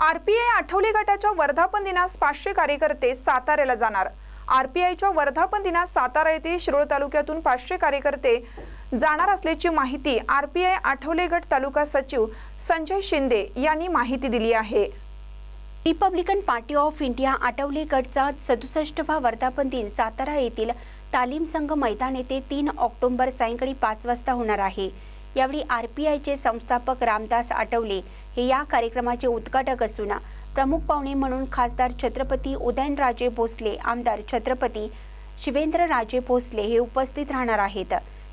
RPI Athawale गटाच्या वर्धापन दिनास पाचशे कार्यकर्ते साताऱ्याला जाणार. आरपीआयच्या वर्धापन दिनास सातारा येथे शिरोळ तालुक्यातून पाचशे कार्यकर्ते जाणार असल्याची माहिती आरपीआय आठवले गट तालुका सचिव संजय शिंदे यांनी माहिती दिली आहे. Republican Party of India Athawale गटचा सदुसष्टवा वर्धापन दिन सातारा येथील तालीम संघ मैदान येथे तीन ऑक्टोबर सायंकाळी पाच वाजता होणार आहे. यावेळी आर पी आयचे संस्थापक रामदास आटवले हे या कार्यक्रमाचे उद्घाटक असून प्रमुख पाहुणे म्हणून खासदार छत्रपती उदयनराजे भोसले आमदार छत्रपती शिवेंद्रराजे भोसले हे उपस्थित राहणार आहेत.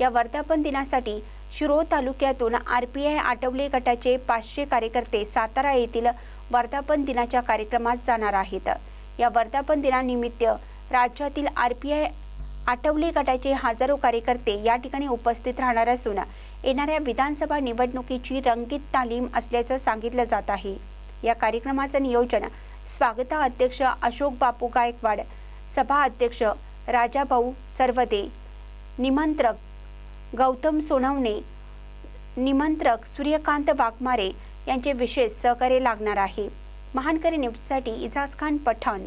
या वर्धापन दिनासाठी शिरोळ तालुक्यातून आर पी आय आटवले गटाचे पाचशे कार्यकर्ते सातारा येथील वर्धापन दिनाच्या कार्यक्रमात जाणार आहेत. या वर्धापन दिनानिमित्त राज्यातील आर पी आय आठवले गटाचे हजारो कार्यकर्ते या ठिकाणी उपस्थित राहणार असून येणाऱ्या विधानसभा निवडणुकीची रंगीत तालीम असल्याचं सांगितलं जात आहे. या कार्यक्रमाचं नियोजन स्वागता अध्यक्ष अशोक बापू गायकवाड सभा अध्यक्ष राजाभाऊ सर्वदे निमंत्रक गौतम सोनवणे निमंत्रक सूर्यकांत वाघमारे यांचे विशेष सहकार्य लागणार आहे. महानकरी न्यूजसाठी इजाज खान पठाण.